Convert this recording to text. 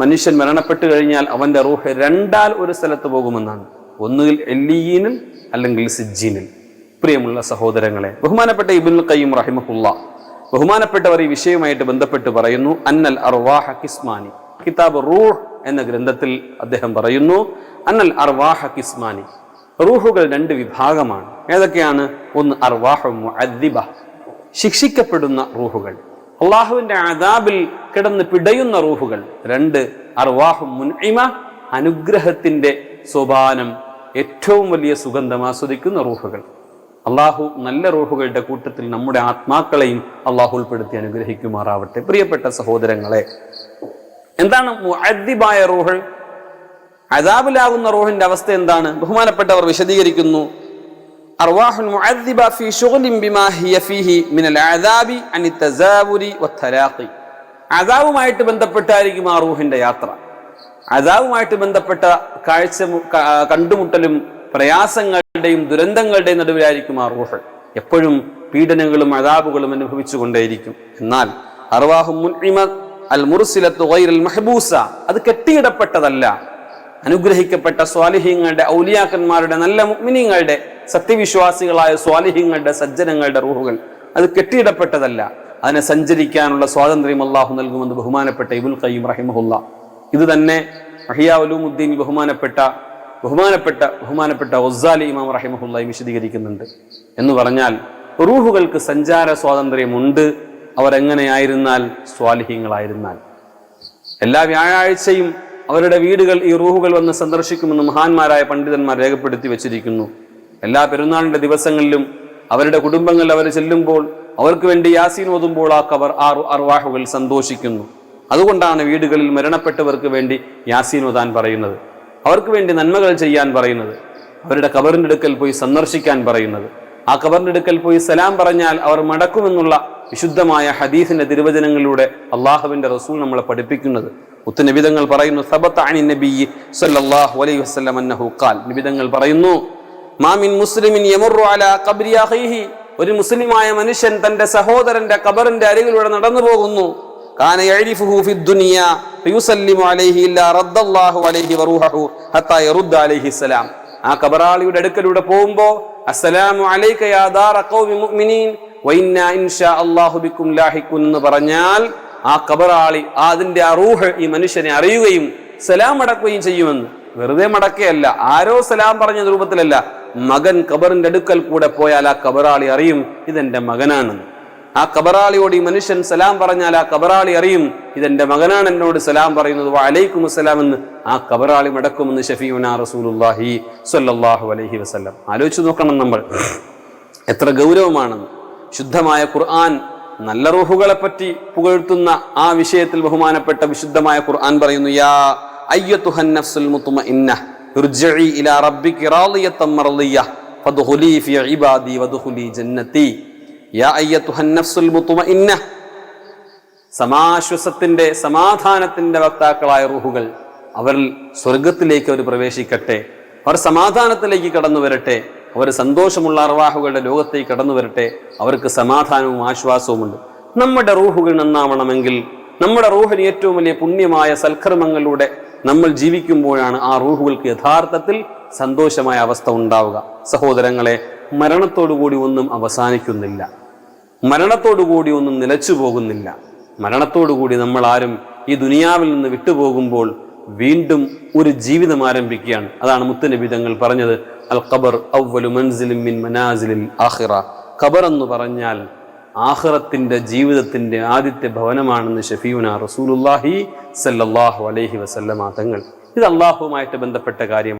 മനുഷ്യൻ മരണപ്പെട്ടു കഴിഞ്ഞാൽ അവന്റെ റൂഹ് രണ്ടാൽ ഒരു സ്ഥലത്ത് പോകുമെന്നാണ്. ഒന്നുകിൽ എല്ലീനിൽ അല്ലെങ്കിൽ സിജ്ജീനിൽ. പ്രിയമുള്ള സഹോദരങ്ങളെ ബഹുമാനപ്പെട്ട ഇബുൽ കയ്യും റഹിമഹുല്ല ബഹുമാനപ്പെട്ടവർ ഈ വിഷയവുമായിട്ട് ബന്ധപ്പെട്ട് പറയുന്നു അന്നൽ അർവാഹ കിസ്മാനി. കിതാബ് റൂഹ് എന്ന ഗ്രന്ഥത്തിൽ അദ്ദേഹം പറയുന്നു അന്നൽ അർവാഹ കിസ്മാനി. റൂഹുകൾ രണ്ട് വിഭാഗമാണ്. ഏതൊക്കെയാണ്? ഒന്ന് അർവാഹ മുഅദ്ദിബ ശിക്ഷിക്കപ്പെടുന്ന റൂഹുകൾ. അള്ളാഹുവിന്റെ അദാബിൽ കിടന്ന് പിടയുന്ന റൂഹുകൾ. രണ്ട് അർവാഹു മുൻഇമ അനുഗ്രഹത്തിന്റെ സോപാനം. ഏറ്റവും വലിയ സുഗന്ധം ആസ്വദിക്കുന്ന റൂഹുകൾ. അള്ളാഹു നല്ല റൂഹുകളുടെ കൂട്ടത്തിൽ നമ്മുടെ ആത്മാക്കളെയും അള്ളാഹു ഉൾപ്പെടുത്തി അനുഗ്രഹിക്കുമാറാവട്ടെ. പ്രിയപ്പെട്ട സഹോദരങ്ങളെ എന്താണ് മുഅദ്ദിബായ റൂഹ്? അദാബിലാകുന്ന റൂഹിന്റെ അവസ്ഥ എന്താണ്? ബഹുമാനപ്പെട്ടവർ വിശദീകരിക്കുന്നു. أرواح معذبة في شغل بما هي فيه من العذاب عن التزاور والتلاقي അതാവുമായിട്ട് ബന്ധപ്പെട്ടായിരിക്കും ആ റൂഹിന്റെ യാത്ര അതാവുമായിട്ട് ബന്ധപ്പെട്ട കാഴ്ച കണ്ടുമുട്ടലും പ്രയാസങ്ങളുടെയും ദുരന്തങ്ങളുടെയും നടുവിലായിരിക്കും ആ റൂഹ് എപ്പോഴും പീഡനങ്ങളും അതാബുകളും അനുഭവിച്ചു കൊണ്ടേയിരിക്കും എന്നാൽ അർവാഹു മുൻഇമ അൽ മുർസിലത്ത് ഗൈറൽ മഹബൂസ അത് കെട്ടിയിടപ്പെട്ടതല്ല അനുഗ്രഹിക്കപ്പെട്ട സ്വാലിഹ്യങ്ങളുടെ ഔലിയാക്കന്മാരുടെ നല്ല മുഗ്മിനിങ്ങളുടെ സത്യവിശ്വാസികളായ സ്വാലിഹ്യങ്ങളുടെ സജ്ജനങ്ങളുടെ റൂഹുകൾ. അത് കെട്ടിയിടപ്പെട്ടതല്ല. അതിനെ സഞ്ചരിക്കാനുള്ള സ്വാതന്ത്ര്യം അള്ളാഹു നൽകുമെന്ന് ബഹുമാനപ്പെട്ട ഇബുൽ കയ്യും റഹിമഹുല്ല. ഇത് തന്നെ അഹിയ ഉലൂമുദ്ദീൻ ബഹുമാനപ്പെട്ട ബഹുമാനപ്പെട്ട ബഹുമാനപ്പെട്ട ഒസാലി ഇമാം റഹിമഹുല്ലായി വിശദീകരിക്കുന്നുണ്ട്. എന്ന് പറഞ്ഞാൽ റൂഹുകൾക്ക് സഞ്ചാര സ്വാതന്ത്ര്യമുണ്ട്. അവർ എങ്ങനെയായിരുന്നാൽ സ്വാലിഹ്യങ്ങളായിരുന്നാൽ. എല്ലാ വ്യാഴാഴ്ചയും അവരുടെ വീടുകൾ ഈ റൂഹുകൾ വന്ന് സന്ദർശിക്കുമെന്ന് മഹാന്മാരായ പണ്ഡിതന്മാർ രേഖപ്പെടുത്തി വെച്ചിരിക്കുന്നു. എല്ലാ പെരുന്നാളിന്റെ ദിവസങ്ങളിലും അവരുടെ കുടുംബങ്ങൾ അവർ ചെല്ലുമ്പോൾ അവർക്ക് വേണ്ടി യാസീൻ ഓതുമ്പോൾ ആ കവർ ആ അർവാഹുകൾ സന്തോഷിക്കുന്നു. അതുകൊണ്ടാണ് വീടുകളിൽ മരണപ്പെട്ടവർക്ക് വേണ്ടി യാസീൻ ഓതാൻ പറയുന്നത്. അവർക്ക് വേണ്ടി നന്മകൾ ചെയ്യാൻ പറയുന്നത്. അവരുടെ കവറിന്റെ അടുക്കൽ പോയി സന്ദർശിക്കാൻ പറയുന്നത്. ആ കവറിന്റെ അടുക്കൽ പോയി സലാം പറഞ്ഞാൽ അവർ മടക്കുമെന്നുള്ള വിശുദ്ധമായ ഹദീസിന്റെ തിരുവചനങ്ങളിലൂടെ അള്ളാഹുവിന്റെ റസൂൽ നമ്മളെ പഠിപ്പിക്കുന്നത്. മുത്തുനിബിതങ്ങൾ പറയുന്നു സബത്ത് അണി നബി സല്ലാഹു അലൈഹി വസല്ലം അന്നഹു ഖാൽ. നിബിതങ്ങൾ പറയുന്നു മാമിൻ മുസ്ലിമിൻ യമറു അലാ ഖബ്രി അഖീഹി. ഒരു മുസ്ലിമായ മനുഷ്യൻ തന്റെ സഹോദരന്റെ കബറിന്റെ അരികിലൂടെ നടന്നു പോകുന്നു. ആ കബറാളിയുടെ അടുക്കലൂടെ പോകുമ്പോ അസ്സലാമു എന്ന് പറഞ്ഞാൽ ആ കബറാളി അതിന്റെ ആ റൂഹ് ഈ മനുഷ്യനെ അറിയുകയും സലാം അടക്കുകയും ചെയ്യുമെന്ന്. വെറുതെ മടക്കുകയല്ല ആരോ സലാം പറഞ്ഞ രൂപത്തിലല്ല മകൻ കബറിന്റെ അടുക്കൽ കൂടെ പോയാൽ ആ കബറാളി അറിയും ഇതെന്റെ മകനാണെന്ന് ആ കബറാളിയോട് ഈ മനുഷ്യൻ സലാം പറഞ്ഞാൽ ആ കബറാളി അറിയും ഇതെന്റെ മകനാണ് എന്നോട് സലാം പറയുന്നത്. അലൈക്കും അസ്സലാം എന്ന് ആ കബറാളി മടക്കുമെന്ന് ഷഫീന റസൂലുല്ലാഹി സല്ലാഹു അലൈഹി വസ്ലം ആലോചിച്ച് നോക്കണം നമ്മൾ. എത്ര ഗൗരവമാണെന്ന്. ശുദ്ധമായ ഖുർആൻ നല്ല റൂഹുകളെ പറ്റി പുകഴ്ത്തുന്ന ആ വിഷയത്തിൽ ബഹുമാനപ്പെട്ട വിശുദ്ധമായ ഖുർആൻ പറയുന്നു യാ അയ്യത്തുഹൻ നഫ്സുൽ ഇർജിഇ സമാശ്വസത്തിന്റെ സമാധാനത്തിന്റെ വക്താക്കളായ റൂഹുകൾ അവർ സ്വർഗത്തിലേക്ക് അവർ പ്രവേശിക്കട്ടെ. അവർ സമാധാനത്തിലേക്ക് കടന്നു വരട്ടെ. അവർ സന്തോഷമുള്ള അർവാഹുകളുടെ ലോകത്തേക്ക് കടന്നു വരട്ടെ. അവർക്ക് സമാധാനവും ആശ്വാസവുമുണ്ട്. നമ്മുടെ റൂഹുകൾ നന്നാവണമെങ്കിൽ നമ്മുടെ റൂഹിന് ഏറ്റവും വലിയ പുണ്യമായ സൽക്കർമ്മങ്ങളിലൂടെ നമ്മൾ ജീവിക്കുമ്പോഴാണ് ആ റൂഹുകൾക്ക് യഥാർത്ഥത്തിൽ സന്തോഷമായ അവസ്ഥ ഉണ്ടാവുക. സഹോദരങ്ങളെ മരണത്തോടുകൂടി ഒന്നും അവസാനിക്കുന്നില്ല. മരണത്തോടുകൂടി ഒന്നും നിലച്ചു പോകുന്നില്ല. മരണത്തോടുകൂടി നമ്മൾ ആരും ഈ ദുനിയാവിൽ നിന്ന് വിട്ടുപോകുമ്പോൾ വീണ്ടും ഒരു ജീവിതം ആരംഭിക്കുകയാണ്. അതാണ് മുത്തനബി തങ്ങൾ പറഞ്ഞത് അൽ ഖബർ മൻസിലിൻ മിൻ മനാസിലിൽ ആഖിറ. ഖബർ എന്ന് പറഞ്ഞാൽ ആഖിറത്തിന്റെ ജീവിതത്തിന്റെ ആദ്യത്തെ ഭവനമാണെന്ന് ഷഫീഉന റസൂലുള്ളാഹി സല്ലാഹു അലൈഹി വസല്ലമാ തങ്ങൾ. ഇത് അള്ളാഹുവുമായിട്ട് ബന്ധപ്പെട്ട കാര്യം